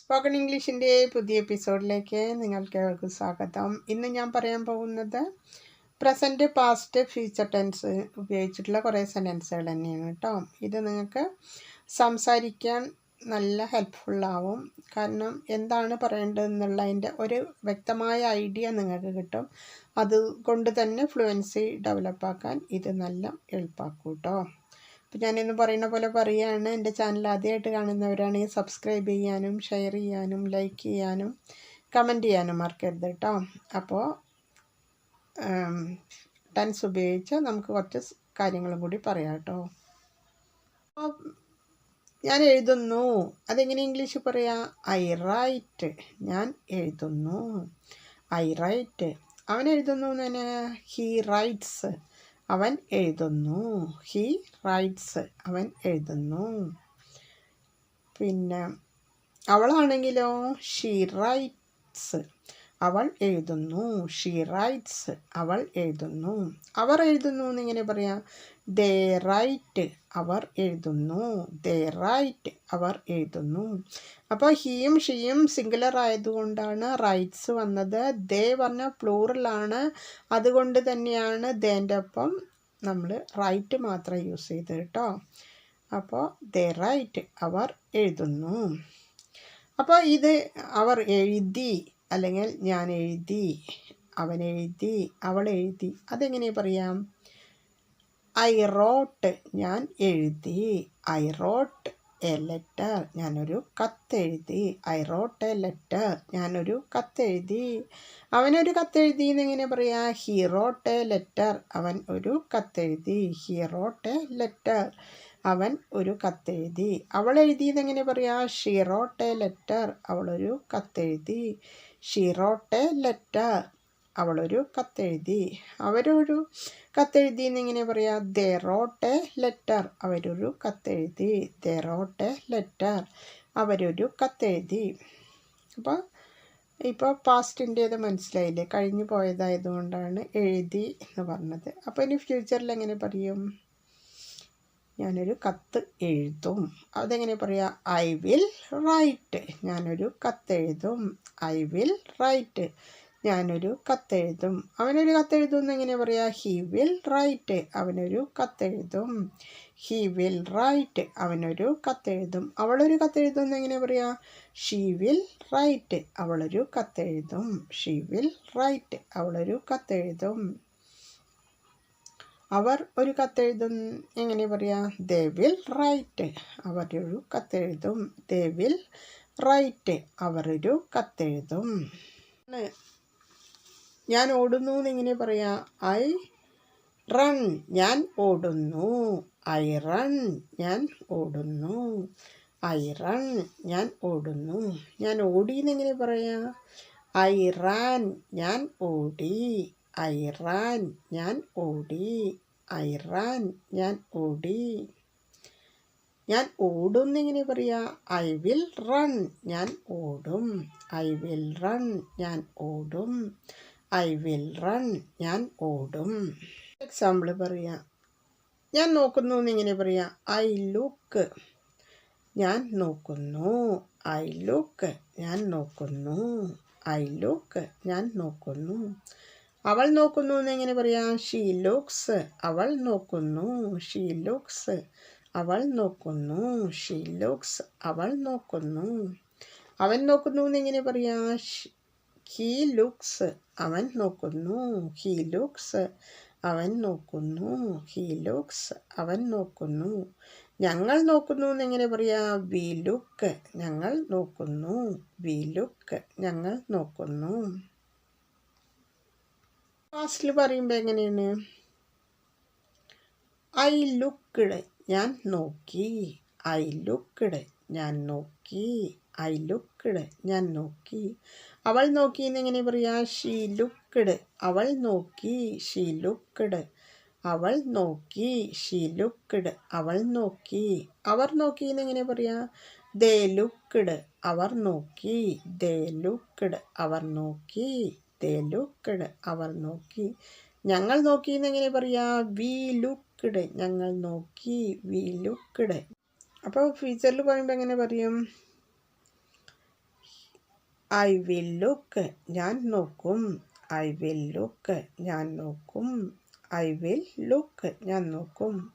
Spoken ഇംഗ്ലീഷിന്റെ പുതിയ എപ്പിസോഡിലേക്ക് നിങ്ങൾക്ക് സ്വാഗതം. ഇന്ന് ഞാൻ പറയാൻ പോകുന്നത് പ്രസന്റ് പാസ്റ്റ് ഫ്യൂച്ചർ ടെൻസ് ഉപയോഗിച്ചിട്ടുള്ള കുറേ സെന്റൻസുകൾ തന്നെയാണ് കേട്ടോ. ഇത് നിങ്ങൾക്ക് സംസാരിക്കാൻ നല്ല ഹെൽപ്ഫുള്ളാവും കാരണം എന്താണ് പറയേണ്ടതെന്നുള്ളതിന്റെ ഒരു വ്യക്തമായ ഐഡിയ നിങ്ങൾക്ക് കിട്ടും. അതുകൊണ്ട് തന്നെ ഫ്ലുവൻസി ഡെവലപ്പാക്കാൻ ഇത് നല്ല എളുപ്പാക്കും കേട്ടോ. അപ്പോൾ ഞാനിന്ന് പറയുന്ന പോലെ പറയുകയാണ് എന്റെ ചാനൽ ആദ്യമായിട്ട് കാണുന്നവരാണെങ്കിൽ സബ്സ്ക്രൈബ് ചെയ്യാനും ഷെയർ ചെയ്യാനും ലൈക്ക് ചെയ്യാനും കമന്റ് ചെയ്യാനും മറക്കരുത് കേട്ടോ അപ്പോൾ ടെൻസ് ഉപയോഗിച്ച് നമുക്ക് കുറച്ച് കാര്യങ്ങളും കൂടി പറയാം കേട്ടോ ഞാൻ എഴുതുന്നു. അതെങ്ങനെ ഇംഗ്ലീഷ് പറയാം? ഐ റൈറ്റ് ഞാൻ എഴുതുന്നു. ഐ റൈറ്റ് അവൻ എഴുതുന്നു എന്ന് ഹീ റൈറ്റ്സ് അവൻ എഴുതുന്നു. ഹി റൈറ്റ്സ് അവൻ എഴുതുന്നു. പിന്നെ അവളാണെങ്കിലോ? ഷീ റൈറ്റ്സ് അവൾ എഴുതുന്നു. ഷീ റൈറ്റ്സ് അവൾ എഴുതുന്നു. അവർ എഴുതുന്നു എന്നിങ്ങനെ പറയാം. ദേ റൈറ്റ് അവർ എഴുതുന്നു. ദേ റൈറ്റ് അവർ എഴുതുന്നു. അപ്പോൾ ഹീയും ഷീയും സിംഗുലർ ആയതുകൊണ്ടാണ് റൈറ്റ്സ് വന്നത്. ദേ പറഞ്ഞ പ്ലൂറലാണ് അതുകൊണ്ട് തന്നെയാണ് ദേന്റെ ഒപ്പം നമ്മൾ റൈറ്റ് മാത്രം യൂസ് ചെയ്ത് കേട്ടോ. അപ്പോൾ ദ റൈറ്റ് അവർ എഴുതുന്നു. അപ്പോൾ ഇത് അവർ എഴുതി അല്ലെങ്കിൽ ഞാൻ എഴുതി അവൻ എഴുതി അവൾ എഴുതി അതെങ്ങനെ പറയാം? ഐ റോട്ട് ഞാൻ എഴുതി. ഐ റോട്ട് എ ലെറ്റർ ഞാനൊരു കത്തെഴുതി. ഐ റോട്ട് എ ലെറ്റർ ഞാനൊരു കത്തെഴുതി. അവനൊരു കത്തെഴുതി എന്നെങ്ങനെ പറയാ? ഹി റോട്ട് എ ലെറ്റർ അവൻ ഒരു കത്തെഴുതി. ഹി റോട്ട് എ ലെറ്റർ അവൻ ഒരു കത്തെഴുതി. അവൾ എഴുതിയതെങ്ങനെ പറയാ? ഷീ റോട്ട് എ ലെറ്റർ അവളൊരു കത്തെഴുതി. ഷീ റോട്ട് എ ലെറ്റർ അവളൊരു കത്തെഴുതി. അവരൊരു കത്തെഴുതി എന്നിങ്ങനെ പറയാ ദേ ലെറ്റർ. അവരൊരു കത്തെഴുതി ദേ ലെറ്റർ. അവരൊരു കത്തെഴുതി. അപ്പോൾ ഇപ്പോൾ പാസ്റ്റിന്റേത് മനസ്സിലായില്ലേ? കഴിഞ്ഞു പോയതായതുകൊണ്ടാണ് എഴുതി എന്ന് പറഞ്ഞത്. അപ്പോൾ ഇനി ഫ്യൂച്ചറിൽ എങ്ങനെ പറയും? ഞാനൊരു കത്ത് എഴുതും. അതെങ്ങനെ പറയാം? I will write. ഞാനൊരു കത്തെഴുതും ഐ വിൽ റൈറ്റ്. ഞാനൊരു കത്തെഴുതും. അവനൊരു കത്തെഴുതും എന്നെങ്ങനെ പറയാ? ഹി വിൽ റൈറ്റ് അവനൊരു കത്തെഴുതും. ഹി വിൽ റൈറ്റ് അവനൊരു കത്തെഴുതും. അവളൊരു കത്തെഴുതും എന്നെങ്ങനെ പറയാ? ഷീ വിൽ റൈറ്റ് അവളൊരു കത്തെഴുതും. ഷീ വിൽ റൈറ്റ് അവളൊരു കത്തെഴുതും. അവർ ഒരു കത്തെഴുതും. എങ്ങനെ പറയാ? ദേ വിൽ റൈറ്റ് അവരൊരു കത്തെഴുതും. ദേ വിൽ റൈറ്റ് അവരൊരു കത്തെഴുതും. ഞാൻ ഓടുന്നു എന്നിങ്ങനെ പറയാം. ഐ റൺ ഞാൻ ഓടുന്നു. ഐ റൺ ഞാൻ ഓടുന്നു. ഐ റൺ ഞാൻ ഓടുന്നു. ഞാൻ ഓടി എന്നെങ്ങനെ പറയാം. ഐ റാൻ ഞാൻ ഓടി. ഐ റാൻ ഞാൻ ഓടി. ഐ റാൻ ഞാൻ ഓടി. ഞാൻ ഓടും എന്നെങ്ങനെ പറയാ. ഐ വിൽ റൺ ഞാൻ ഓടും. ഐ വിൽ റൺ ഞാൻ ഓടും. I will run. ഞാൻ ഓടും. എക്സാമ്പിൾ പറയാം. ഞാൻ നോക്കുന്നു എന്നിങ്ങനെ പറയാം. I look. ഞാൻ നോക്കുന്നു. I look. ഞാൻ നോക്കുന്നു. I look. ഞാൻ നോക്കുന്നു. അവൾ നോക്കുന്നു എന്നെങ്ങനെ പറയാം. ഷീ ലുക്സ് അവൾ നോക്കുന്നു. ഷീ ലുക്സ് അവൾ നോക്കുന്നു. ഷീ ലുക്സ് അവൾ നോക്കുന്നു. അവൻ നോക്കുന്നു എന്നെങ്ങനെ പറയാം. ഹീ ലുക്സ് അവൻ നോക്കുന്നു. ഹീ ലുക്സ് അവൻ നോക്കുന്നു. ഹീ ലുക്സ് അവൻ നോക്കുന്നു. ഞങ്ങൾ നോക്കുന്നു എന്നെങ്ങനെ പറയാ വി ലുക്ക് ഞങ്ങൾ നോക്കുന്നു. വി ലുക്ക് ഞങ്ങൾ നോക്കുന്നു. ഫാസ്റ്റിൽ പറയുമ്പോൾ എങ്ങനെയാണ്? ഐ ലുക്ക്ഡ് ഞാൻ നോക്കി. ഐ ലുക്ക്ഡ് ഞാൻ നോക്കി. ഐ ലുക്ക്ഡ് ഞാൻ നോക്കി. അവൾ നോക്കി എന്നെങ്ങനെ പറയാ? She looked. അവൾ നോക്കി ഷീ ലുക്ക്ഡ്. അവൾ നോക്കി ഷീ ലുക്ക്ഡ്. അവൾ നോക്കി അവർ നോക്കി എന്നെങ്ങനെ പറയാ? ദേ ലുക്ക്ഡ്. അവർ നോക്കി ദേ ലുക്ക്ഡ്. അവർ നോക്കി ദേ ലുക്ക്ഡ്. അവർ നോക്കി ഞങ്ങൾ നോക്കി എന്നെങ്ങനെ പറയാ? We looked. ഞങ്ങൾ നോക്കി വി ലുക്ക്ഡ്. അപ്പോൾ ഫ്യൂച്ചറിൽ പറയുമ്പോൾ എങ്ങനെ പറയും? ഐ വിൽ ലുക്ക് ഞാൻ നോക്കും. ഐ വിൽ ലുക്ക് ഞാൻ നോക്കും. ഐ വിൽ ലുക്ക് ഞാൻ നോക്കും.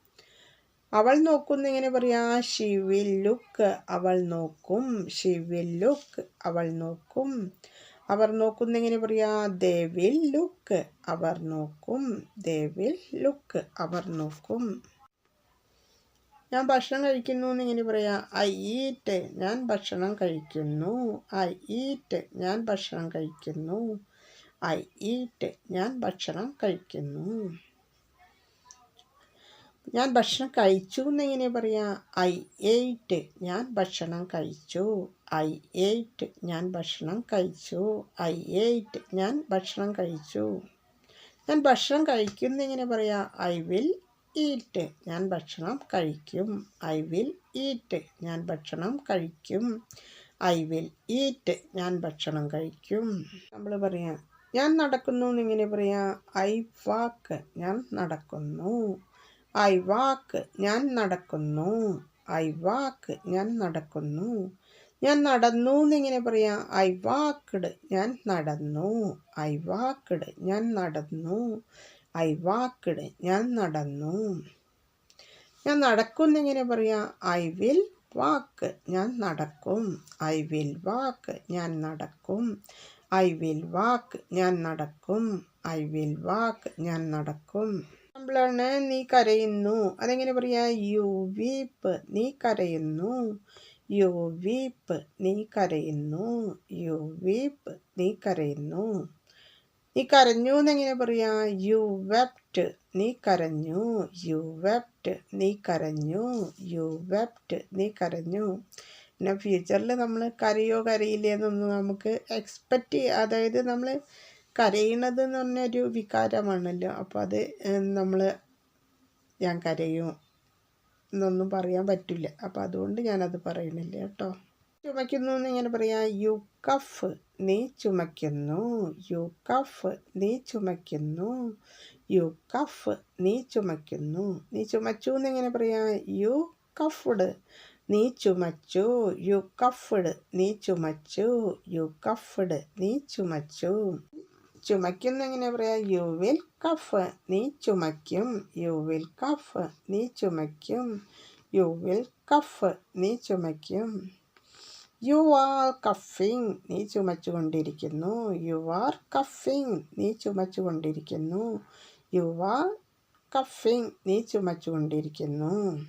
അവൾ നോക്കുന്ന എങ്ങനെ പറയാ? ഷി വിൽ ലുക്ക് അവൾ നോക്കും. ഷി വിൽ ലുക്ക് അവൾ നോക്കും. അവർ നോക്കുന്ന എങ്ങനെ പറയാ? ദേ വിൽ ലുക്ക് അവർ നോക്കും. ദേ വിൽ ലുക്ക് അവർ നോക്കും. ഞാൻ ഭക്ഷണം കഴിക്കുന്നു എന്ന് എന്നിങ്ങനെ പറയാം ഐ ഈറ്റ് ഞാൻ ഭക്ഷണം കഴിക്കുന്നു. ഐ ഈറ്റ് ഞാൻ ഭക്ഷണം കഴിക്കുന്നു. ഐ ഈറ്റ് ഞാൻ ഭക്ഷണം കഴിക്കുന്നു. ഞാൻ ഭക്ഷണം കഴിച്ചു എന്നെങ്ങനെ പറയാം ഐ എയ്റ്റ് ഞാൻ ഭക്ഷണം കഴിച്ചു. ഐ എയ്റ്റ് ഞാൻ ഭക്ഷണം കഴിച്ചു. ഐ എയ്റ്റ് ഞാൻ ഭക്ഷണം കഴിച്ചു. ഞാൻ ഭക്ഷണം കഴിക്കുന്നു എങ്ങനെ പറയാം ഐ വിൽ ഈറ്റ് ഞാൻ ഭക്ഷണം കഴിക്കും. ഐ വിൽ ഈറ്റ് ഞാൻ ഭക്ഷണം കഴിക്കും. ഐ വിൽ ഈറ്റ് ഞാൻ ഭക്ഷണം കഴിക്കും. നമ്മൾ പറയാം ഞാൻ നടക്കുന്നു എന്നിങ്ങനെ പറയാം ഐ വാക്ക് ഞാൻ നടക്കുന്നു. ഐ വാക്ക് ഞാൻ നടക്കുന്നു. ഐ വാക്ക് ഞാൻ നടക്കുന്നു. ഞാൻ നടന്നു എന്നിങ്ങനെ പറയാം ഐ വാക്ക്ഡ് ഞാൻ നടന്നു. ഐ വാക്ക്ഡ് ഞാൻ നടന്നു. I walked. ഞാൻ നടന്നു. ഞാൻ നടക്കുന്നെങ്ങനെ പറയാം? I will walk. ഞാൻ നടക്കും. I will walk. ഞാൻ നടക്കും. I will walk. ഞാൻ നടക്കും. I will walk. ഞാൻ നടക്കും. നമ്മളാണ്. നീ കരയുന്നു. അതെങ്ങനെ പറയാ? You weep. നീ കരയുന്നു. You weep. നീ കരയുന്നു. You weep. നീ കരയുന്നു. നീ കരഞ്ഞു എന്നെങ്ങനെ പറയാ? യു വെപ്റ്റ് നീ കരഞ്ഞു. യു വെപ്റ്റ് നീ കരഞ്ഞു. യു വെപ്റ്റ് നീ കരഞ്ഞു. പിന്നെ ഫ്യൂച്ചറിൽ നമ്മൾ കരയോ കരയില്ലേ എന്നൊന്നും നമുക്ക് എക്സ്പെക്റ്റ് അതായത് നമ്മൾ കരയണത് എന്ന് പറഞ്ഞൊരു വികാരമാണല്ലോ. അപ്പോൾ അത് നമ്മൾ ഞാൻ കരയും എന്നൊന്നും പറയാൻ പറ്റില്ല. അപ്പോൾ അതുകൊണ്ട് ഞാനത് പറയണില്ല കേട്ടോ. ചുമയ്ക്കുന്നു എന്ന് ഇങ്ങനെ പറയാം? യു കഫ് നീ ചുമയ്ക്കുന്നു. യു കഫ് നീ ചുമയ്ക്കുന്നു. യു കഫ് നീ ചുമയ്ക്കുന്നു. നീ ചുമച്ചു എന്നിങ്ങനെ പറയാം. യു കഫ്ഡ് നീ ചുമച്ചു. യു കഫ്ഡ് നീ ചുമച്ചു. യു കഫ്ഡ് നീ ചുമച്ചു. ചുമയ്ക്കുന്നു എങ്ങനെ പറയാം. യു വിൽ കഫ് നീ ചുമയ്ക്കും. യു വിൽ കഫ് നീ ചുമയ്ക്കും. യു വിൽ കഫ് നീ ചുമയ്ക്കും. യു ആർ കഫിങ് നീ ചുമച്ചുകൊണ്ടിരിക്കുന്നു. യു ആർ കഫിങ് നീ ചുമച്ചുകൊണ്ടിരിക്കുന്നു. യു ആർ കഫിങ് നീ ചുമച്ചുകൊണ്ടിരിക്കുന്നു.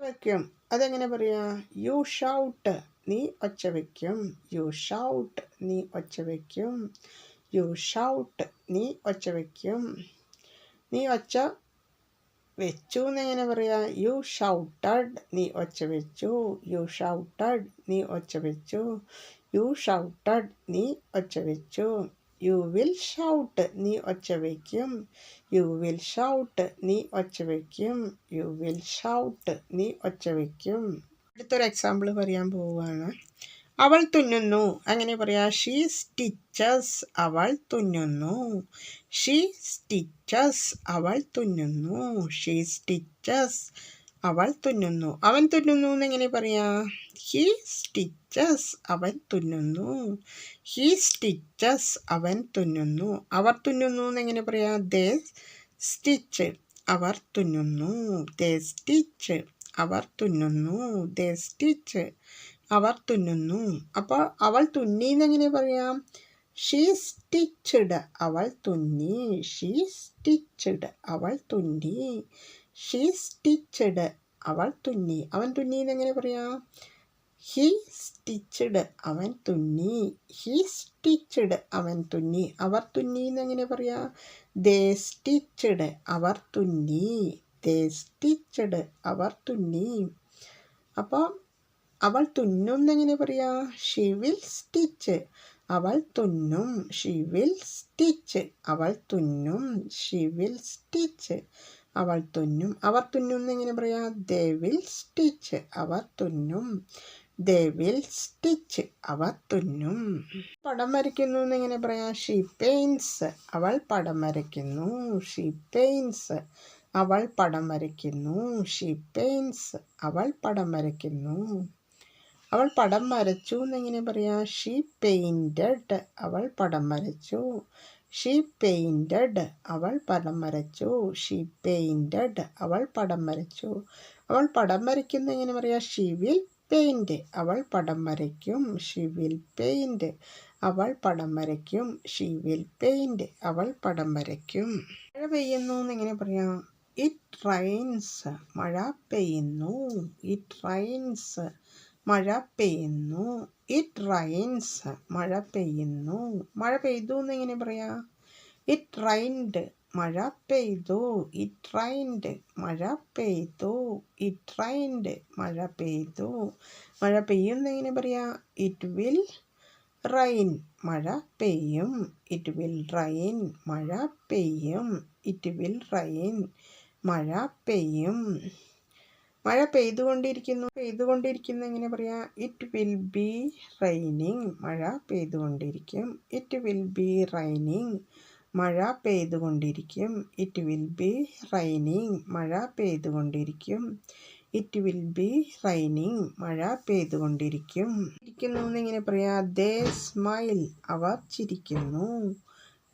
വയ്ക്കും. അതെങ്ങനെ പറയാ? യു ഷൗട്ട് നീ ഒച്ച വയ്ക്കും യു ഷൗട്ട് നീ ഒച്ച വയ്ക്കും യു ഷൗട്ട് നീ ഒച്ച വയ്ക്കും നീ ഒച്ച വെച്ചു എന്നെങ്ങനെ പറയാ? യു ഷൗട്ടഡ് നീ ഒച്ച വെച്ചു. യു ഷൗട്ടഡ് നീ ഒച്ച വെച്ചു. യു ഷൗട്ടഡ് നീ ഒച്ച വെച്ചു. യു വിൽ ഷൗട്ട് നീ ഒച്ച വയ്ക്കും യു വിൽ ഷൗട്ട് നീ ഒച്ച വയ്ക്കും യു വിൽ ഷൗട്ട് നീ ഒച്ച വയ്ക്കും അടുത്തൊരു എക്സാമ്പിൾ പറയാൻ പോവുകയാണ് അവൾ തുന്നുന്നു. അങ്ങനെ പറയാം ഷീ സ്റ്റിച്ചസ് അവൾ തുന്നുന്നു. ഷീ സ്റ്റിച്ചസ് അവൾ തുന്നുന്നു. ഷീ സ്റ്റിച്ചസ് അവൾ തുന്നുന്നു. അവൻ തുന്നുന്നു എന്നെങ്ങനെ പറയാം? ഹി സ്റ്റിച്ചസ് അവൻ തുന്നുന്നു. ഹി സ്റ്റിച്ചസ് അവൻ തുന്നുന്നു. അവർ തുന്നുന്നു എന്നെങ്ങനെ പറയാം? ദേ സ്റ്റിച്ച് അവർ തുന്നുന്നു. ദേ സ്റ്റിച്ച് അവർ തുന്നുന്നു. ദേ സ്റ്റിച്ച് അവർ തുന്നുന്നു. അപ്പോൾ അവൾ തുന്നി എന്നെങ്ങനെ പറയാം? ഷീ സ്റ്റിച്ചഡ് അവൾ തുന്നി. ഷീ സ്റ്റിച്ചഡ് അവൾ തുന്നി. ഷീ സ്റ്റിച്ചഡ് അവൾ തുന്നി. അവൻ തുന്നി എന്നെങ്ങനെ പറയാം? ഹി സ്റ്റിച്ചഡ് അവൻ തുന്നി. ഹി സ്റ്റിച്ചഡ് അവൻ തുന്നി. അവർ തുന്നി എന്നെങ്ങനെ പറയാം? ദേ സ്റ്റിച്ചഡ് അവർ തുന്നി. ദേ സ്റ്റിച്ചഡ് അവർ തുന്നി. അപ്പോൾ അവൾ തുന്നും എങ്ങനെ പറയാ? ഷി വിൽ സ്റ്റിച്ച് അവൾ തുന്നും. ഷി വിൽ സ്റ്റിച്ച് അവൾ തുന്നും. ഷി വിൽ സ്റ്റിച്ച് അവൾ തുന്നും. അവർ തുന്നും എങ്ങനെ പറയാ? ദേ വിൽ സ്റ്റിച്ച് അവർ തുന്നും. ദേ വിൽ സ്റ്റിച്ച് അവർ തുന്നും. പടം വരയ്ക്കുന്നു എങ്ങനെ പറയാ? ഷീ പെയിൻസ് അവൾ പടം വരയ്ക്കുന്നു. ഷീ പെയിൻസ് അവൾ പടം വരയ്ക്കുന്നു. ഷീ പെയിൻസ് അവൾ പടം വരയ്ക്കുന്നു. അവൾ പടം വരച്ചു എന്നെങ്ങനെ പറയാം? ഷീ പെയിന്റഡ് അവൾ പടം വരച്ചു. ഷീ പെയിന്റഡ് അവൾ പടം വരച്ചു. ഷീ പെയിന്റഡ് അവൾ പടം വരച്ചു. അവൾ പടം വരയ്ക്കുന്ന എങ്ങനെ പറയാം? ഷീ വിൽ പെയിന്റ് അവൾ പടം വരയ്ക്കും. ഷീ വിൽ പെയിന്റ് അവൾ പടം വരയ്ക്കും. ഷീ വിൽ പെയിന്റ് അവൾ പടം വരയ്ക്കും. മഴ പെയ്യുന്നു എന്നെങ്ങനെ പറയാം? ഇറ്റ് റൈൻസ് മഴ പെയ്യുന്നു. ഇറ്റ് റൈൻസ് മഴ പെയ്യുന്നു. ഇറ്റ് റൈൻസ് മഴ പെയ്യുന്നു. മഴ പെയ്തു എന്ന് എങ്ങനെ പറയാ? ഇറ്റ് റൈൻഡ് മഴ പെയ്തു. ഇറ്റ് റൈൻഡ് മഴ പെയ്തു. ഇറ്റ് റൈൻഡ് മഴ പെയ്തു. മഴ പെയ്യും പെയ്യുന്നെങ്ങനെ പറയാ? ഇറ്റ് വിൽ റൈൻ മഴ പെയ്യും. ഇറ്റ് വിൽ റൈൻ മഴ പെയ്യും. ഇറ്റ് വിൽ റൈൻ മഴ പെയ്യും. മഴ പെയ്തുകൊണ്ടിരിക്കുന്നു. പെയ്തുകൊണ്ടിരിക്കുന്നു എങ്ങനെ പറയാം? ഇറ്റ് വിൽ ബി റൈനിങ് മഴ പെയ്തുകൊണ്ടിരിക്കും. ഇറ്റ് വിൽ ബി റൈനിങ് മഴ പെയ്തുകൊണ്ടിരിക്കും. ഇറ്റ് വിൽ ബി റൈനിങ് മഴ പെയ്തുകൊണ്ടിരിക്കും. ഇറ്റ് വിൽ ബി റൈനിങ് മഴ പെയ്തുകൊണ്ടിരിക്കും. ഇരിക്കുന്നു എങ്ങനെ പറയാം? ദേ സ്മൈൽ അവർ ചിരിക്കുന്നു.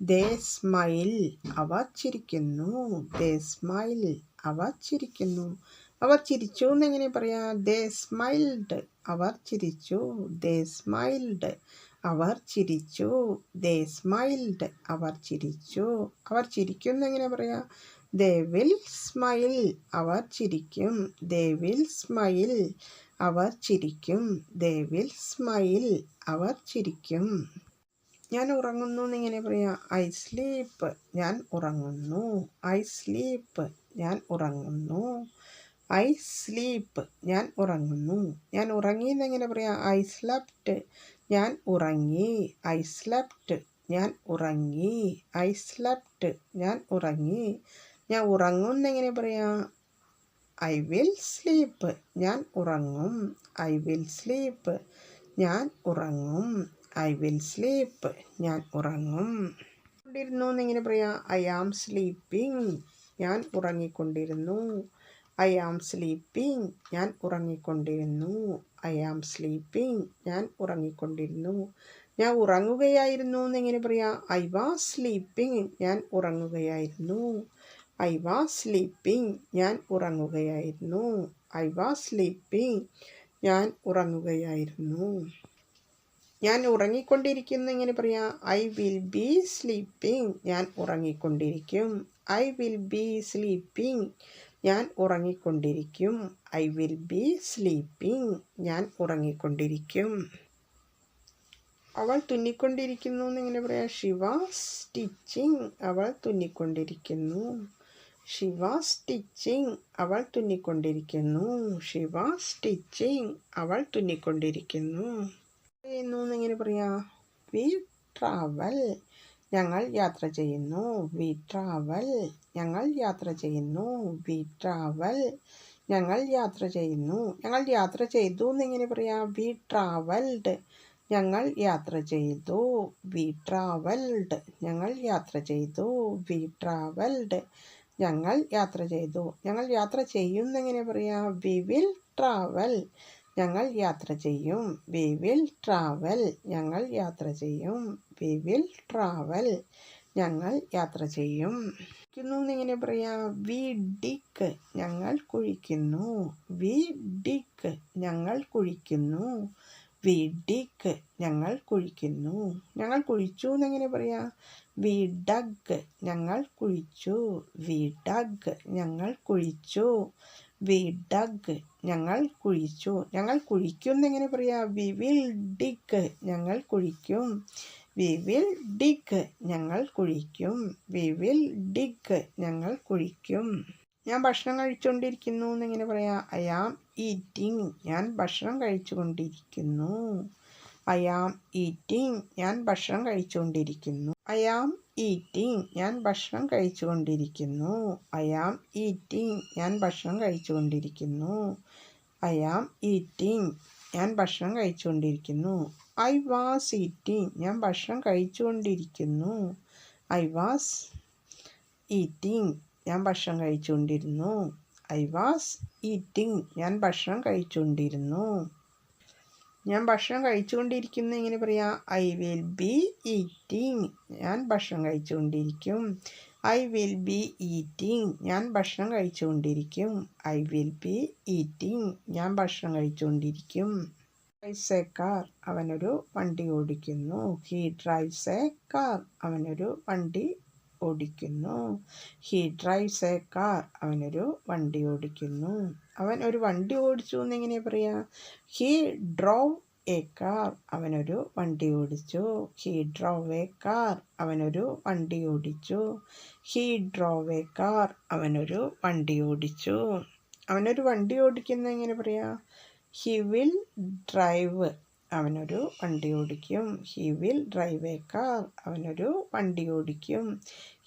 ദേ സ്മൈൽ അവർ ചിരിക്കുന്നു. ദേ സ്മൈൽ അവർ ചിരിക്കുന്നു. അവർ ചിരിച്ചു എന്നെങ്ങനെ പറയാം? ദേ സ്മൈൽഡ്. അവർ ചിരിച്ചു. ദേ സ്മൈൽഡ്. അവർ ചിരിച്ചു. ദേ സ്മൈൽഡ്. അവർ ചിരിച്ചു. അവർ ചിരിക്കും എന്നെങ്ങനെ പറയാ? They will smile. അവർ ചിരിക്കും. They will smile. അവർ ചിരിക്കും. They will smile. അവർ ചിരിക്കും. ഞാൻ ഉറങ്ങുന്നു എന്നിങ്ങനെ പറയാം? I sleep. ഞാൻ ഉറങ്ങുന്നു. I sleep. ഞാൻ ഉറങ്ങുന്നു. ഐ സ്ലീപ്പ് ഞാൻ ഉറങ്ങുന്നു. ഞാൻ ഉറങ്ങി എന്നെങ്ങനെ പറയാം? ഐ സ്ലപ്റ്റ് ഞാൻ ഉറങ്ങി. ഐ സ്ലപ്റ്റ് ഞാൻ ഉറങ്ങി. ഐ സ്ലപ്റ്റ് ഞാൻ ഉറങ്ങി. ഞാൻ ഉറങ്ങും എന്നെങ്ങനെ പറയാം? ഐ വിൽ സ്ലീപ്പ് ഞാൻ ഉറങ്ങും. ഐ വിൽ സ്ലീപ്പ് ഞാൻ ഉറങ്ങും. ഐ വിൽ സ്ലീപ്പ് ഞാൻ ഉറങ്ങും. കൊണ്ടിരുന്നു എന്നിങ്ങനെ പറയാം? ഐ ആം സ്ലീപ്പിംഗ് ഞാൻ ഉറങ്ങിക്കൊണ്ടിരുന്നു. ഐ ആം സ്ലീപ്പിംഗ് ഞാൻ ഉറങ്ങിക്കൊണ്ടിരുന്നു. ഐ ആം സ്ലീപ്പിംഗ് ഞാൻ ഉറങ്ങിക്കൊണ്ടിരുന്നു. ഞാൻ ഉറങ്ങുകയായിരുന്നു എന്നെങ്ങനെ പറയാം ഐ വാസ് സ്ലീപ്പിംഗ് ഞാൻ ഉറങ്ങുകയായിരുന്നു. ഐ വാസ് സ്ലീപ്പിംഗ് ഞാൻ ഉറങ്ങുകയായിരുന്നു. ഐ വാസ് സ്ലീപ്പിംഗ് ഞാൻ ഉറങ്ങുകയായിരുന്നു. ഞാൻ ഉറങ്ങിക്കൊണ്ടിരിക്കുന്നു എങ്ങനെ പറയാം ഐ വിൽ ബി സ്ലീപ്പിംഗ് ഞാൻ ഉറങ്ങിക്കൊണ്ടിരിക്കും. ഐ വിൽ ബി സ്ലീപ്പിംഗ് ഞാൻ ഉറങ്ങിക്കൊണ്ടിരിക്കും. ഐ വിൽ ബി സ്ലീപ്പിംഗ് ഞാൻ ഉറങ്ങിക്കൊണ്ടിരിക്കും. അവൾ തുന്നിക്കൊണ്ടിരിക്കുന്നു എന്നിങ്ങനെ പറയാം. ശിവ സ്റ്റിച്ചിങ് അവൾ തുന്നിക്കൊണ്ടിരിക്കുന്നു. ശിവ സ്റ്റിച്ചിങ് അവൾ തുന്നിക്കൊണ്ടിരിക്കുന്നു. ശിവ സ്റ്റിച്ചിങ് അവൾ തുന്നിക്കൊണ്ടിരിക്കുന്നു. എന്നിങ്ങനെ പറയാം. വി ട്രാവൽ ഞങ്ങൾ യാത്ര ചെയ്യുന്നു. വി ട്രാവൽ ഞങ്ങൾ യാത്ര ചെയ്യുന്നു വി ട്രാവൽ ഞങ്ങൾ യാത്ര ചെയ്യുന്നു ഞങ്ങൾ യാത്ര ചെയ്തു എന്നിങ്ങനെ പറയാം വി ട്രാവൽഡ് ഞങ്ങൾ യാത്ര ചെയ്തു വി ട്രാവൽഡ് ഞങ്ങൾ യാത്ര ചെയ്തു വി ട്രാവൽഡ് ഞങ്ങൾ യാത്ര ചെയ്തു ഞങ്ങൾ യാത്ര ചെയ്യുന്നെങ്ങനെ പറയാം വി വിൽ ട്രാവൽ ഞങ്ങൾ യാത്ര ചെയ്യും വി വിൽ ട്രാവൽ ഞങ്ങൾ യാത്ര ചെയ്യും വി വിൽ ട്രാവൽ ഞങ്ങൾ യാത്ര ചെയ്യും കുഴിക്കുന്നു എന്നിങ്ങനെ പറയാം വി ഡിക്ക് ഞങ്ങൾ കുഴിക്കുന്നു വി ഡിക്ക് ഞങ്ങൾ കുഴിക്കുന്നു വി ഡിക്ക് ഞങ്ങൾ കുഴിക്കുന്നു ഞങ്ങൾ കുഴിച്ചു എന്നെങ്ങനെ പറയാം. വി ഡഗ് ഞങ്ങൾ കുഴിച്ചു വി ഡഗ് ഞങ്ങൾ കുഴിച്ചു വി ഡഗ് ഞങ്ങൾ കുഴിച്ചു ഞങ്ങൾ കുഴിക്കും എന്നെങ്ങനെ പറയാം. വി വിൽ ഡിക്ക് ഞങ്ങൾ കുഴിക്കും വി വിൽ ഡിഗ് ഞങ്ങൾ കുഴിക്കും. വി വിൽ ഡിഗ് ഞങ്ങൾ കുഴിക്കും. ഞാൻ ഭക്ഷണം കഴിച്ചുകൊണ്ടിരിക്കുന്നു എന്നിങ്ങനെ പറയാം ഐ ആം ഈറ്റിംഗ് ഞാൻ ഭക്ഷണം കഴിച്ചുകൊണ്ടിരിക്കുന്നു. ഐ ആം ഈറ്റിംഗ് ഞാൻ ഭക്ഷണം കഴിച്ചുകൊണ്ടിരിക്കുന്നു. ഐ ആം ഈറ്റിംഗ് ഞാൻ ഭക്ഷണം കഴിച്ചുകൊണ്ടിരിക്കുന്നു. ഐ ആം ഈറ്റിംഗ് ഞാൻ ഭക്ഷണം കഴിച്ചുകൊണ്ടിരിക്കുന്നു. ഐ ആം ഈറ്റിംഗ് ഞാൻ ഭക്ഷണം കഴിച്ചുകൊണ്ടിരിക്കുന്നു. ഐ വാസ് ഈറ്റിംഗ് ഞാൻ ഭക്ഷണം കഴിച്ചുകൊണ്ടിരിക്കുന്നു. ഐ വാസ് ഈറ്റിംഗ് ഞാൻ ഭക്ഷണം കഴിച്ചുകൊണ്ടിരുന്നു. ഐ വാസ് ഈറ്റിംഗ് ഞാൻ ഭക്ഷണം കഴിച്ചുകൊണ്ടിരുന്നു. ഞാൻ ഭക്ഷണം കഴിച്ചുകൊണ്ടിരിക്കുന്നു എങ്ങനെ പറയാം? ഐ വിൽ ബി ഈറ്റിംഗ് ഞാൻ ഭക്ഷണം കഴിച്ചുകൊണ്ടിരിക്കും. ഐ വിൽ ബി ഈറ്റിംഗ് ഞാൻ ഭക്ഷണം കഴിച്ചുകൊണ്ടിരിക്കും. ഐ വിൽ ബി ഈറ്റിംഗ് ഞാൻ ഭക്ഷണം കഴിച്ചുകൊണ്ടിരിക്കും. ഡ്രൈവ്സ് എ കാർ അവനൊരു വണ്ടി ഓടിക്കുന്നു. ഹി ഡ്രൈവ്സ് എ കാർ അവനൊരു വണ്ടി ഓടിക്കുന്നു. ഹി ഡ്രൈവ്സ് എ കാർ അവനൊരു വണ്ടി ഓടിക്കുന്നു. അവൻ ഒരു വണ്ടി ഓടിച്ചു എന്നെങ്ങനെ പറയാ? ഹി ഡ്രോവ് എ കാർ അവനൊരു വണ്ടി ഓടിച്ചു. ഹി ഡ്രോവ് എ കാർ അവനൊരു വണ്ടി ഓടിച്ചു. ഹി ഡ്രോവ് എ കാർ അവനൊരു വണ്ടി ഓടിച്ചു. അവനൊരു വണ്ടി ഓടിക്കുന്ന എങ്ങനെ പറയാ? ഹി വിൽ ഡ്രൈവ് അവനൊരു വണ്ടി ഓടിക്കും. He will drive a car അവനൊരു വണ്ടി ഓടിക്കും.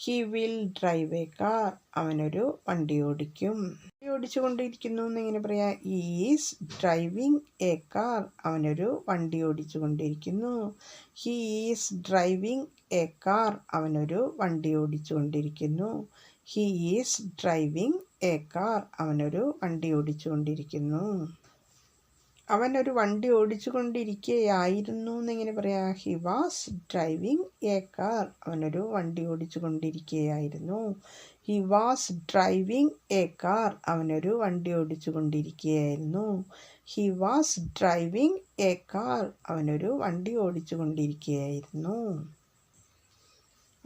He will drive a car അവനൊരു വണ്ടി ഓടിക്കും. വണ്ടി ഓടിച്ചു കൊണ്ടിരിക്കുന്നു എന്നിങ്ങനെ പറയാം ഈസ് ഡ്രൈവിംഗ് എ കാർ അവനൊരു വണ്ടി ഓടിച്ചു കൊണ്ടിരിക്കുന്നു he is driving a car അവനൊരു വണ്ടി ഓടിച്ചു കൊണ്ടിരിക്കുന്നു he is driving a car അവനൊരു വണ്ടി ഓടിച്ചു കൊണ്ടിരിക്കുന്നു അവൻ ഒരു വണ്ടി ഓടിച്ചു കൊണ്ടിരിക്കുകയായിരുന്നു എന്നിങ്ങനെ പറയാം. He was driving a car അവനൊരു വണ്ടി ഓടിച്ചു കൊണ്ടിരിക്കുകയായിരുന്നു he was driving a car അവനൊരു വണ്ടി ഓടിച്ചു കൊണ്ടിരിക്കുകയായിരുന്നു he was driving a car അവനൊരു വണ്ടി ഓടിച്ചു കൊണ്ടിരിക്കുകയായിരുന്നു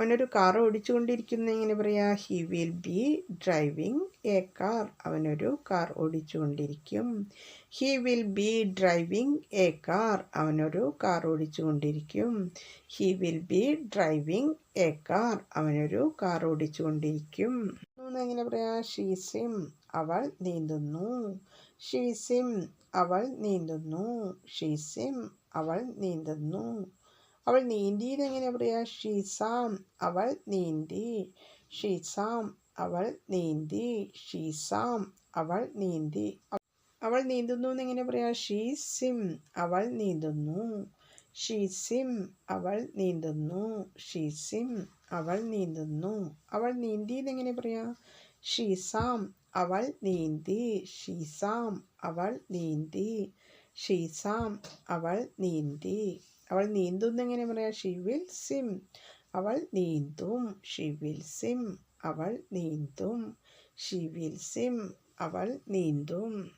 അവനൊരു കാർ ഓടിച്ചുകൊണ്ടിരിക്കുന്ന എങ്ങനെ പറയാ? He will be driving a car അവനൊരു car ഓടിച്ചുകൊണ്ടിരിക്കും. He will be driving a car അവനൊരു car ഓടിച്ചുകൊണ്ടിരിക്കും. He will be driving a car അവനൊരു കാർ ഓടിച്ചുകൊണ്ടിരിക്കും. എങ്ങനെ പറയാ? ഷീസിം അവൾ നീന്തുന്നു. ഷീസിം അവൾ നീന്തുന്നു. ഷീസിം അവൾ നീന്തുന്നു. അവൾ നീന്തിയത് എങ്ങനെ പറയാ ഷീസാം അവൾ നീന്തി. ഷീസാം അവൾ നീന്തി. ഷീസാം അവൾ നീന്തി. അവൾ നീന്തുന്നു എന്നെങ്ങനെ പറയാ? ഷീസിം അവൾ നീന്തുന്നു. ഷീസിം അവൾ നീന്തുന്നു. ഷീസിം അവൾ നീന്തുന്നു. അവൾ നീന്തി എങ്ങനെ പറയാ ഷീസാം അവൾ നീന്തി. ഷീസാം അവൾ നീന്തി. ഷീസാം അവൾ നീന്തി. അവൾ നീന്തും എങ്ങനെ പറയാം? She will swim. അവൾ നീന്തും. She will swim. അവൾ നീന്തും. She will swim. അവൾ നീന്തും.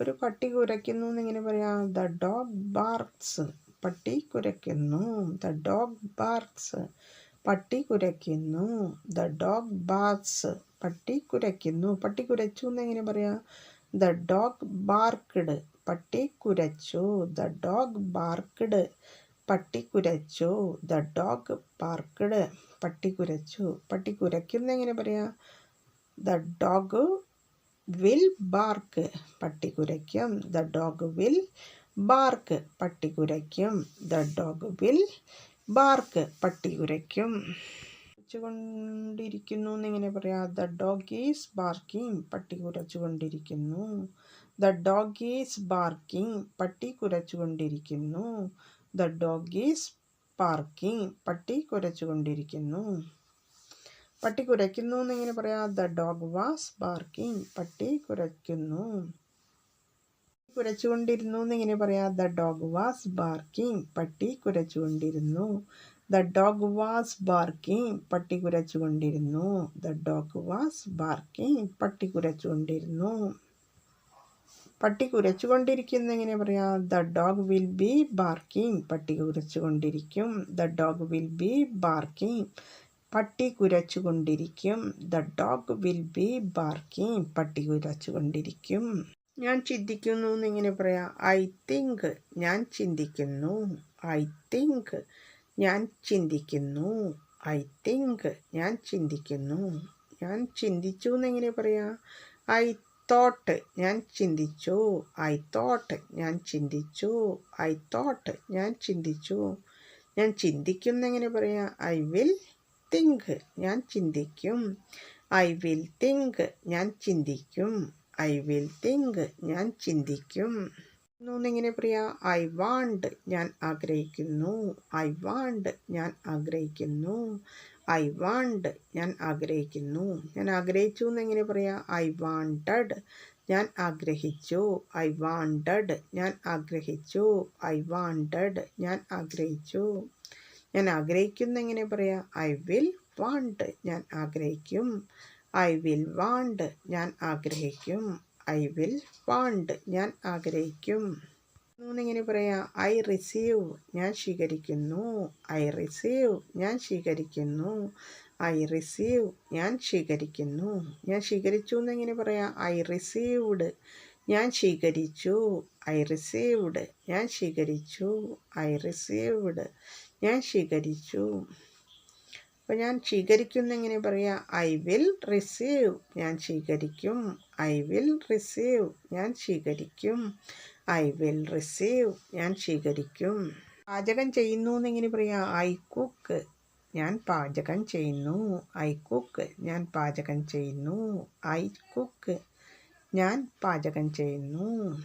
ഒരു പട്ടി കുരയ്ക്കുന്നു എന്നിങ്ങനെ പറയാം? The dog barks. പട്ടി കുരയ്ക്കുന്നു. The dog barks. പട്ടി കുരയ്ക്കുന്നു. The dog barks. പട്ടി കുരയ്ക്കുന്നു. പട്ടി കുരച്ചു എന്നെങ്ങനെ പറയാം? The dog barked. പട്ടി കുരച്ചു. ദ ഡോഗ് ബാർക്ക്ഡ് പട്ടി കുരച്ചു. ദ ഡോഗ് ബാർക്ക്ഡ് പട്ടി കുരച്ചു. പട്ടി കുരയ്ക്കുന്ന എങ്ങനെ പറയാ? ദ ഡോഗ് വിൽ ബാർക്ക് പട്ടി കുരയ്ക്കും. ദ ഡോഗ് വിൽ ബാർക്ക് പട്ടി കുരയ്ക്കും. ദ ഡോഗ് വിൽ ബാർക്ക് പട്ടി കുരയ്ക്കും. കൊണ്ടിരിക്കുന്നു എന്നിങ്ങനെ പറയാം? ദ ഡോഗ് ഈസ് ബാർക്കിംഗ് പട്ടി കുരച്ചുകൊണ്ടിരിക്കുന്നു. ദ ഡോഗ് ഈസ് ബാർക്കിംഗ് പട്ടി കുരച്ചുകൊണ്ടിരിക്കുന്നു. ദ ഡോഗ് ഈസ് പാർക്കിംഗ് പട്ടി കുരച്ചുകൊണ്ടിരിക്കുന്നു. പട്ടി കുരയ്ക്കുന്നു എന്നിങ്ങനെ പറയാം. ദ ഡോഗ് വാസ് ബാർക്കിംഗ് പട്ടി കുരയ്ക്കുന്നു. കുരച്ചുകൊണ്ടിരുന്നു എന്നിങ്ങനെ പറയാം. ദ ഡോഗ് വാസ് ബാർക്കിംഗ് പട്ടി കുരച്ചുകൊണ്ടിരുന്നു. ദ ഡോഗ് വാസ് ബാർക്കിംഗ് പട്ടി കുരച്ചുകൊണ്ടിരുന്നു. ദ ഡോഗ് വാസ് ബാർക്കിംഗ് പട്ടി കുരച്ചുകൊണ്ടിരുന്നു. പട്ടി കുരച്ചുകൊണ്ടിരിക്കുന്ന എങ്ങനെ പറയാം? The dog will be barking പട്ടി കുരച്ചുകൊണ്ടിരിക്കും. The dog will be barking പട്ടി കുരച്ചുകൊണ്ടിരിക്കും. The dog will be barking പട്ടി കുരച്ചുകൊണ്ടിരിക്കും. ഞാൻ ചിന്തിക്കുന്നു എന്നിങ്ങനെ പറയാം ഐ തിങ്ക് ഞാൻ ചിന്തിക്കുന്നു. ഐ തിങ്ക് ഞാൻ ചിന്തിക്കുന്നു. ഐ തിങ്ക് ഞാൻ ചിന്തിക്കുന്നു. ഞാൻ ചിന്തിച്ചു എന്നെങ്ങനെ പറയാം ഐ തോട്ട് ഞാൻ ചിന്തിച്ചു. ഐ തോട്ട് ഞാൻ ചിന്തിച്ചു. ഐ തോട്ട് ഞാൻ ചിന്തിച്ചു. ഞാൻ ചിന്തിക്കും എങ്ങനെ പറയാം? ഐ വിൽ തിങ്ക് ഞാൻ ചിന്തിക്കും. ഐ വിൽ തിങ്ക് ഞാൻ ചിന്തിക്കും. ഐ വിൽ തിങ്ക് ഞാൻ ചിന്തിക്കും. എന്നെങ്ങനെ പറയാ? ഐ വാണ്ട് ഞാൻ ആഗ്രഹിക്കുന്നു. ഐ വാണ്ട് ഞാൻ ആഗ്രഹിക്കുന്നു. ഐ വാണ്ട് ഞാൻ ആഗ്രഹിക്കുന്നു. ഞാൻ ആഗ്രഹിച്ചു എന്നെങ്ങനെ പറയാം? ഐ വാണ്ടഡ് ഞാൻ ആഗ്രഹിച്ചു. ഐ വാണ്ടഡ് ഞാൻ ആഗ്രഹിച്ചു. ഐ വാണ്ടഡ് ഞാൻ ആഗ്രഹിച്ചു. ഞാൻ ആഗ്രഹിക്കുന്ന എങ്ങനെ പറയാം? ഐ വിൽ വാണ്ട് ഞാൻ ആഗ്രഹിക്കും. ഐ വിൽ വാണ്ട് ഞാൻ ആഗ്രഹിക്കും. ഐ വിൽ വാണ്ട് ഞാൻ ആഗ്രഹിക്കും. എങ്ങനെ പറയാം ഐ റിസീവ് ഞാൻ സ്വീകരിക്കുന്നു. ഐ റിസീവ് ഞാൻ സ്വീകരിക്കുന്നു. ഐ റിസീവ് ഞാൻ സ്വീകരിക്കുന്നു. ഞാൻ സ്വീകരിച്ചു എന്നെങ്ങനെ പറയാം ഐ റിസീവ്ഡ് ഞാൻ സ്വീകരിച്ചു. ഐ റിസീവ്ഡ് ഞാൻ സ്വീകരിച്ചു. ഐ റിസീവ്ഡ് ഞാൻ സ്വീകരിച്ചു. അപ്പോൾ ഞാൻ സ്വീകരിക്കുന്ന എങ്ങനെ പറയാം ഐ വിൽ റിസീവ് ഞാൻ സ്വീകരിക്കും. ഐ വിൽ റിസീവ് ഞാൻ സ്വീകരിക്കും. I will receive. ഞാൻ സ്വീകരിക്കും. പാചകം ചെയ്യുന്നു എന്നെങ്ങനെ പറയാം. I cook. ഞാൻ പാചകം ചെയ്യുന്നു. I cook. ഞാൻ പാചകം ചെയ്യുന്നു. I cook. ഞാൻ പാചകം ചെയ്യുന്നു.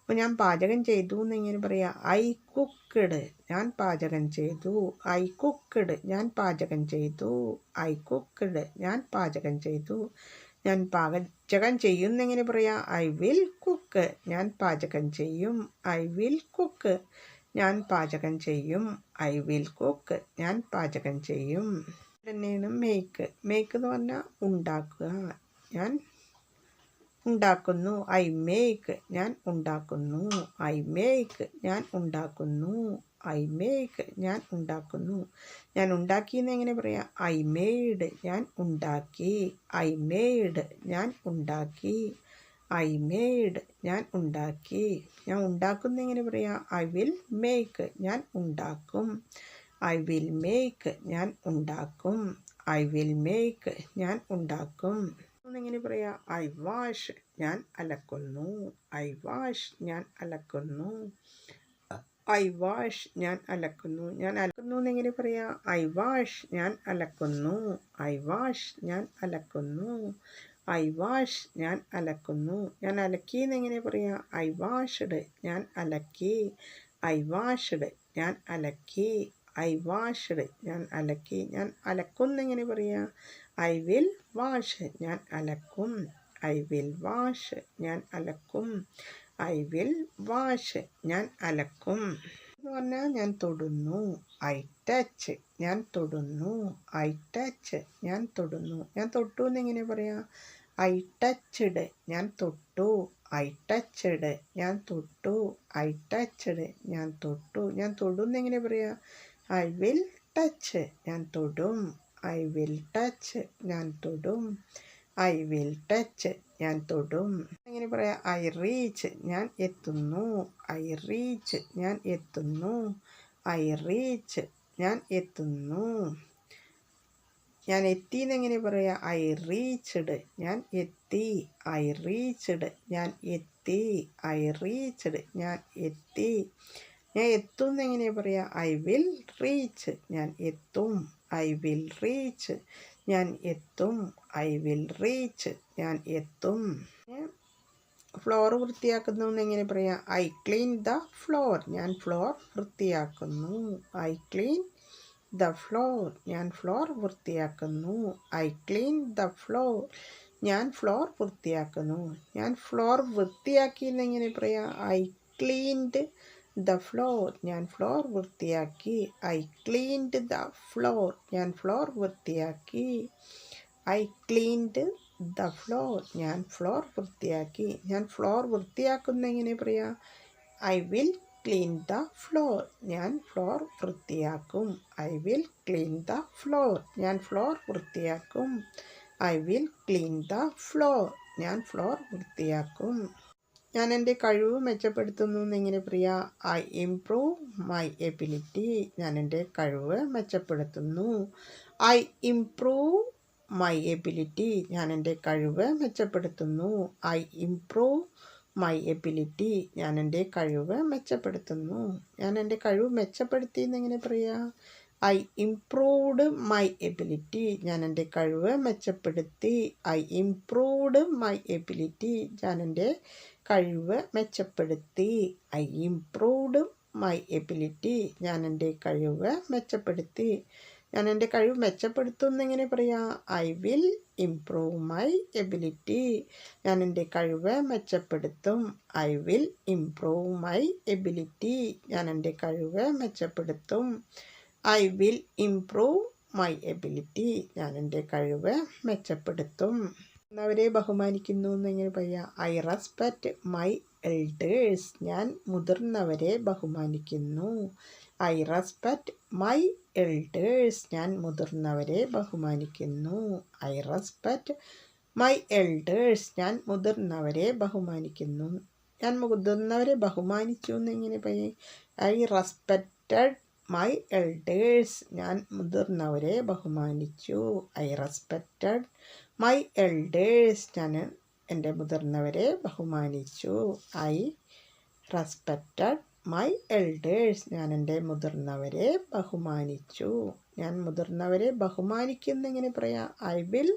അപ്പോൾ ഞാൻ പാചകം ചെയ്തു എന്നിങ്ങനെ പറയാം. I cooked. ഞാൻ പാചകം ചെയ്തു. I cooked. ഞാൻ പാചകം ചെയ്തു. I cooked. ഞാൻ പാചകം ചെയ്തു. ഞാൻ പാചകം ചെയ്യും എങ്ങനെ പറയാം? ഐ വിൽ കുക്ക് ഞാൻ പാചകം ചെയ്യും. ഐ വിൽ കുക്ക് ഞാൻ പാചകം ചെയ്യും. ഐ വിൽ കുക്ക് ഞാൻ പാചകം ചെയ്യും. തന്നെയാണ് മേക്ക് മേക്ക് എന്ന് പറഞ്ഞാൽ ഉണ്ടാക്കുക. ഞാൻ ഉണ്ടാക്കുന്നു. ഐ മേക്ക് ഞാൻ ഉണ്ടാക്കുന്നു. ഐ മേക്ക് ഞാൻ ഉണ്ടാക്കുന്നു. ഐ മേക്ക് ഞാൻ ഉണ്ടാക്കുന്നു. ഞാൻ ഉണ്ടാക്കി എന്ന് എങ്ങനെ പറയാം? ഐ മേഡ് ഞാൻ ഉണ്ടാക്കി. ഐ മേഡ് ഞാൻ ഉണ്ടാക്കി. ഐ മേഡ് ഞാൻ ഉണ്ടാക്കി. ഞാൻ ഉണ്ടാക്കുന്ന എങ്ങനെ പറയാം? ഐ വിൽ മേക്ക് ഞാൻ ഉണ്ടാക്കും. ഐ വിൽ മേക്ക് ഞാൻ ഉണ്ടാക്കും. ഐ വിൽ മേക്ക് ഞാൻ ഉണ്ടാക്കും. എങ്ങനെ പറയാം? ഐ വാഷ് ഞാൻ അലക്കുന്നു. ഐ വാഷ് ഞാൻ അലക്കുന്നു. ഐ വാഷ് ഞാൻ അലക്കുന്നു. ഞാൻ അലക്കുന്നു എന്നെങ്ങനെ പറയാം? ഐ വാഷ് ഞാൻ അലക്കുന്നു. ഐ വാഷ് ഞാൻ അലക്കുന്നു. ഐ വാഷ് ഞാൻ അലക്കുന്നു. ഞാൻ അലക്കി എന്നെങ്ങനെ പറയാം? ഐ വാഷ്ഡ് ഞാൻ അലക്കി. ഐ വാഷ്ഡ് ഞാൻ അലക്കി. ഐ വാഷ്ഡ് ഞാൻ അലക്കി. ഞാൻ അലക്കുന്നെങ്ങനെ പറയാം? ഐ വിൽ വാഷ് ഞാൻ അലക്കും. ഐ വിൽ വാഷ് ഞാൻ അലക്കും. I will wash. ഞാൻ അലക്കും. എന്ന് പറഞ്ഞാൽ ഞാൻ തൊടുന്നു. I touch. ഞാൻ തൊടുന്നു. I touch. ഞാൻ തൊടുന്നു. ഞാൻ തൊട്ടു എന്നെങ്ങനെ പറയാം. I touched. ഞാൻ തൊട്ടു. I touched. ഞാൻ തൊട്ടു. I touched. ഞാൻ തൊട്ടു. ഞാൻ തൊടുന്നെങ്ങനെ പറയാം. I will touch. ഞാൻ തൊടും. I will touch. ഞാൻ തൊടും. I will touch. ഞാൻ തൊടും. എങ്ങനെ പറയാം? ഐ റീച്ച് ഞാൻ എത്തുന്നു. ഐ റീച്ച് ഞാൻ എത്തുന്നു. ഐ റീച്ച് ഞാൻ എത്തുന്നു. ഞാൻ എത്തി എന്നെങ്ങനെ പറയാം? ഐ റീച്ച്ഡ് ഞാൻ എത്തി. ഐ റീച്ച്ഡ് ഞാൻ എത്തി. ഐ റീച്ച്ഡ് ഞാൻ എത്തി. ഞാൻ എത്തും എന്നെങ്ങനെ പറയാം? ഐ വിൽ റീച്ച് ഞാൻ എത്തും. ഐ വിൽ റീച്ച് ഞാൻ എത്തും ഐ വിൽ റീച്ച് ഞാൻ എത്തും. ഫ്ലോർ വൃത്തിയാക്കുന്നു എന്ന് എങ്ങനെ പറയാം? ഐ ക്ലീൻ ദ ഫ്ലോർ ഞാൻ ഫ്ലോർ വൃത്തിയാക്കുന്നു. ഐ ക്ലീൻ ദ ഫ്ലോർ ഞാൻ ഫ്ലോർ വൃത്തിയാക്കുന്നു. ഐ ക്ലീൻ ദ ഫ്ലോർ ഞാൻ ഫ്ലോർ വൃത്തിയാക്കുന്നു. ഞാൻ ഫ്ലോർ വൃത്തിയാക്കി എന്നെങ്ങനെ പറയാം? I cleaned the floor. ഞാൻ ഫ്ലോർ വൃത്തിയാക്കി. I cleaned the floor. ഞാൻ ഫ്ലോർ വൃത്തിയാക്കി. I cleaned the floor. ഞാൻ ഫ്ലോർ വൃത്തിയാക്കി. ഞാൻ ഫ്ലോർ വൃത്തിയാക്കുന്ന എങ്ങനെ പറയാം I will clean the floor. ഞാൻ ഫ്ലോർ വൃത്തിയാക്കും. I will clean the floor. ഞാൻ ഫ്ലോർ വൃത്തിയാക്കും. I will clean the floor. ഞാൻ ഫ്ലോർ വൃത്തിയാക്കും. ഞാൻ എന്റെ കഴിവ് മെച്ചപ്പെടുത്തുന്നു എന്നിങ്ങനെ പ്രിയ ഐ ഇംപ്രൂവ് മൈ എബിലിറ്റി ഞാൻ എന്റെ കഴിവ് മെച്ചപ്പെടുത്തുന്നു. ഐ ഇംപ്രൂവ് മൈ എബിലിറ്റി ഞാൻ എന്റെ കഴിവ് മെച്ചപ്പെടുത്തുന്നു. ഐ ഇംപ്രൂവ് മൈ എബിലിറ്റി ഞാൻ എന്റെ കഴിവ് മെച്ചപ്പെടുത്തുന്നു. ഞാൻ എന്റെ കഴിവ് മെച്ചപ്പെടുത്തി എന്നെങ്ങനെ പ്രിയ ഐ ഇംപ്രൂവ്ഡ് മൈ എബിലിറ്റി ഞാൻ എന്റെ കഴിവ് മെച്ചപ്പെടുത്തി. ഐ ഇംപ്രൂവ്ഡ് മൈ എബിലിറ്റി ഞാൻ എന്റെ കഴിവ് മെച്ചപ്പെടുത്തി. ഐ ഇംപ്രൂവ്ഡ് മൈ എബിലിറ്റി ഞാൻ എന്റെ കഴിവ് മെച്ചപ്പെടുത്തി. ഞാൻ എന്റെ കഴിവ് മെച്ചപ്പെടുത്തും എന്നെങ്ങനെ പറയാം. I will improve my ability ഞാൻ എന്റെ കഴിവ് മെച്ചപ്പെടുത്തും. I will improve my ability ഞാൻ എന്റെ കഴിവ് മെച്ചപ്പെടുത്തും. I will improve my ability ഞാൻ എന്റെ കഴിവ് മെച്ചപ്പെടുത്തും. അവരെ ബഹുമാനിക്കുന്നു എന്നിങ്ങനെ പറയാം ഐ റെസ്പെക്റ്റ് മൈ എൽഡേഴ്സ് ഞാൻ മുതിർന്നവരെ ബഹുമാനിക്കുന്നു. ഐ റെസ്പെക്റ്റ് മൈ എൽഡേഴ്സ് ഞാൻ മുതിർന്നവരെ ബഹുമാനിക്കുന്നു. ഐ റെസ്പെക്റ്റ് മൈ എൽഡേഴ്സ് ഞാൻ മുതിർന്നവരെ ബഹുമാനിക്കുന്നു. ഞാൻ മുതിർന്നവരെ ബഹുമാനിച്ചു എന്നിങ്ങനെ പറയും ഐ റെസ്പെക്റ്റഡ് മൈ എൽഡേഴ്സ് ഞാൻ മുതിർന്നവരെ ബഹുമാനിച്ചു. ഐ റെസ്പെക്റ്റഡ് മൈ എൽഡേഴ്സ് ഞാൻ എന്റെ മുതിർന്നവരെ ബഹുമാനിച്ചു. ഐ റെസ്പെക്റ്റഡ് മൈ എൽഡേഴ്സ് ഞാൻ എന്റെ മുതിർന്നവരെ ബഹുമാനിച്ചു. ഞാൻ മുതിർന്നവരെ ബഹുമാനിക്കുന്ന എങ്ങനെ പറയാം? I will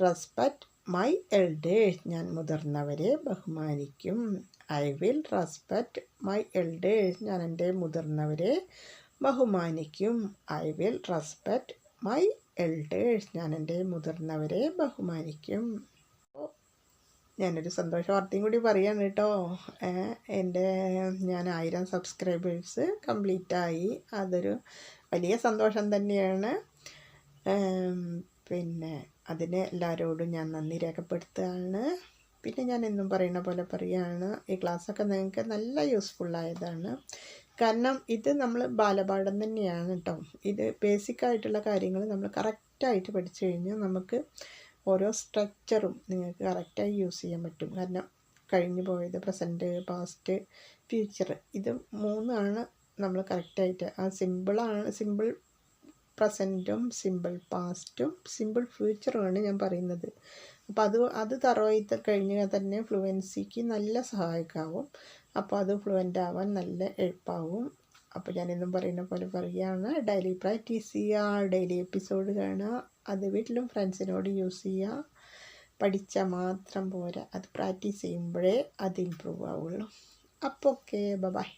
respect my elders ഞാൻ മുതിർന്നവരെ ബഹുമാനിക്കും. I will respect my elders ഞാൻ എന്റെ മുതിർന്നവരെ ബഹുമാനിക്കും. I will respect my elders. ഞാൻ എന്റെ മുതിർന്നവരെ ബഹുമാനിക്കും. ഞാനൊരു സന്തോഷ വാർത്തയും കൂടി പറയാണ് കേട്ടോ. എന്റെ ഞാൻ ആയിരം സബ്സ്ക്രൈബേഴ്സ് കംപ്ലീറ്റ് ആയി. അതൊരു വലിയ സന്തോഷം തന്നെയാണ്. പിന്നെ അതിന് എല്ലാവരോടും ഞാൻ നന്ദി രേഖപ്പെടുത്തുകയാണ്. പിന്നെ ഞാൻ എന്നും പറയുന്ന പോലെ പറയുകയാണ് ഈ ക്ലാസ്സൊക്കെ നിങ്ങൾക്ക് നല്ല യൂസ്ഫുള്ളായതാണ്. കാരണം ഇത് നമ്മൾ ബാലപാഠം തന്നെയാണ് കേട്ടോ. ഇത് ബേസിക് ആയിട്ടുള്ള കാര്യങ്ങൾ നമ്മൾ കറക്റ്റായിട്ട് പഠിച്ചു കഴിഞ്ഞാൽ നമുക്ക് ഓരോ സ്ട്രക്ചറും നിങ്ങൾക്ക് കറക്റ്റായി യൂസ് ചെയ്യാൻ പറ്റും. കാരണം കഴിഞ്ഞു പോയത് പ്രസന്റ് പാസ്റ്റ് ഫ്യൂച്ചർ ഇത് മൂന്നാണ് നമ്മൾ കറക്റ്റായിട്ട് ആ സിമ്പിളാണ് സിമ്പിൾ പ്രസന്റും സിമ്പിൾ പാസ്റ്റും സിമ്പിൾ ഫ്യൂച്ചറുമാണ് ഞാൻ പറയുന്നത്. അപ്പോൾ അത് അത് തറവായി കഴിഞ്ഞാൽ തന്നെ ഫ്ലുവൻസിക്ക് നല്ല സഹായകമാവും അപ്പോൾ അത് ഫ്ലുവന്റ് ആവാൻ നല്ല എളുപ്പമാവും അപ്പോൾ ഞാനിന്നും പറയുന്ന പോലെ പറയുകയാണ് ഡെയിലി പ്രാക്ടീസ് ചെയ്യുക ഡെയിലി എപ്പിസോഡ് കാണുക അത് വീട്ടിലും ഫ്രണ്ട്സിനോട് യൂസ് ചെയ്യുക പഠിച്ചാൽ മാത്രം പോരാ അത് പ്രാക്ടീസ് ചെയ്യുമ്പോഴേ അത് ഇമ്പ്രൂവ് ആവുള്ളൂ. അപ്പോൾ ഓക്കെ ബൈ